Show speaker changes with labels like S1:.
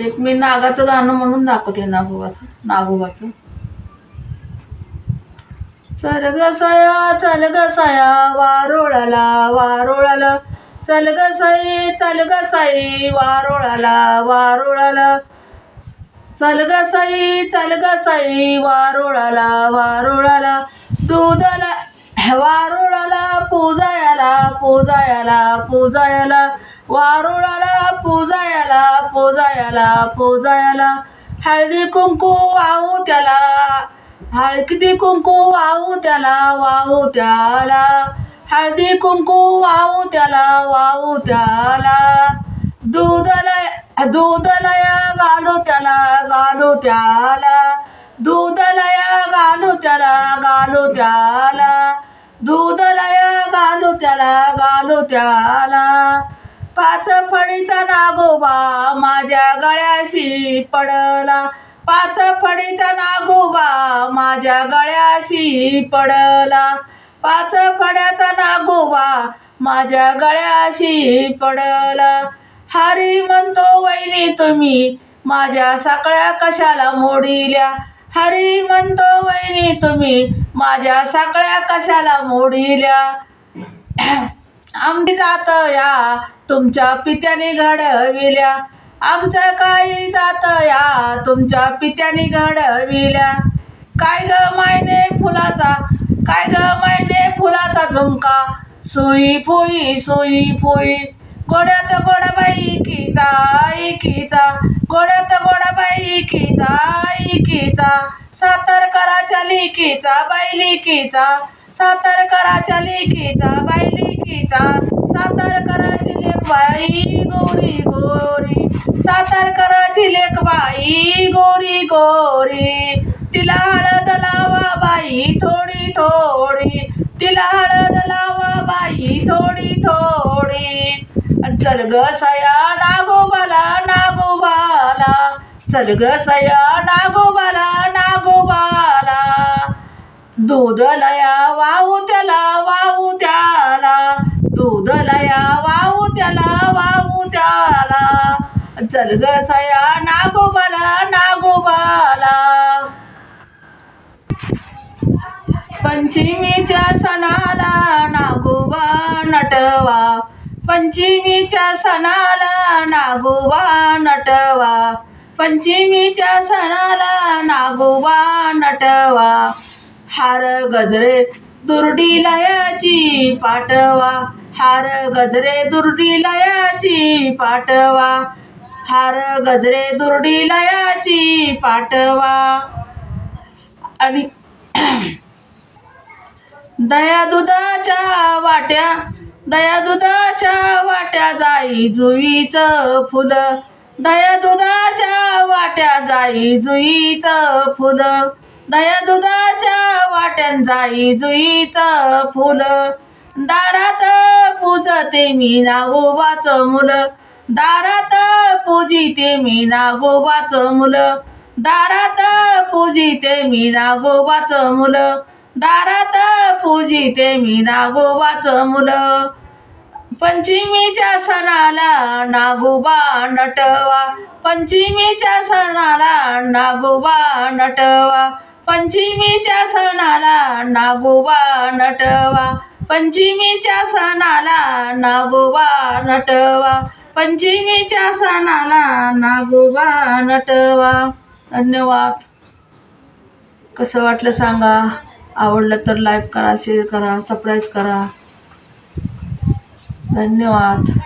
S1: एक मी नागाचं गाणं म्हणून दाखवते नागोबाचं नागोबाचं. चल ग सया चल ग सया वारोळाला वारोळाला. चल ग साई चल ग साई वारोळाला वारोळाला. चल ग साई चल ग साई वारोळाला वारोळाला. दूधला वारोळाला पूजायाला पूजायाला पूजायाला. वारुळाला पूजायाला पूजायाला पूजायाला. हळदी कुंकू वाहू त्याला. हळदी कुंकू वाहू त्याला वाहू त्याला. हळदी कुंकू वाहू त्याला वाहू त्याला. दूधलया दूधलया घालू त्याला घालू त्याला. दूधलया घालू त्याला घालू त्याला. दूधलया घालू त्याला घालू त्याला. पाच फळीचा नागोबा माझ्या गळ्याशी पडला. पाच फळीचा नागोबा माझ्या गळ्याशी पडला. पाच फड्याचा नागोबा माझ्या गळ्याशी पडला. हरी म्हणतो वैनी तुम्ही माझ्या साकळ्या कशाला मोडिल्या? हरी म्हणतो वैनी तुम्ही माझ्या साकळ्या कशाला मोडिल्या? आमची जात या तुमच्या पित्याने घडविल्या. आमचं काही जात या तुमच्या पित्याने घडविल्या. काय ग मायने फुलाचा काय ग मायने फुलाचा झुमका? सुई फुई सुई फुई. गोड्यात गोडाबाई कीचा ऐकीचा गोड्यात गोडाबाई कीचा इकीचा सातर कराच्या लिकीचा. सातर कराच्या बाई लेकीचा. सातर कराची लेख बाई गोरी गोरी. सातर कराची लेख बाई गोरी गोरी. तिला हळद लावा बाई थोडी थोडी. तिला हळद लावा बाई थोडी थोडी. चल ग सया नागोबाला नागोबाला चल ग सया नागोबाला नागोबाला दूध लया वाहू त्याला वाहू त्याला. दूध लया वाहू त्याला वाहू त्याला. चल ग सया नागोबाला नागोबाला. पंचमीच्या सणाला नागोबा नटवा. पंचमीच्या सणाला नागोबा नटवा. पंचमीच्या सणाला नागोबा नटवा. हार गजरे दुर्डी लयाची पाटवा हार गजरे दुर्डी लयाची पाटवा हार गजरे दुर्डी लयाची पाटवा आणि दया दुधाच्या वाट्या दया दुधाच्या वाट्या जाई जुईचं फुल. दया दुधाच्या वाट्या जाई जुईचं फुलं. दया दुधाच्या वाट्यान जाई जुईचं फुलं. दारात पूजते मी नागोबाच मुलं. दारात पूजिते मी नागोबाच मुलं. दारात पूजिते मी नागोबाच मुलं. दारात पूजिते मी नागोबाच मुलं. पंचमीच्या सणाला नागोबा नटवा. पंचमीच्या सणाला नागोबा नटवा. पंचमीच्या सणाला नागोबा नटवा. पंचमीच्या सणाला नागोबा नटवा. पंचमीच्या सणाला नागोबा नटवा. धन्यवाद. कसं वाटलं सांगा? आवडलं तर लाईक करा शेअर करा सबस्क्राईब करा. धन्यवाद.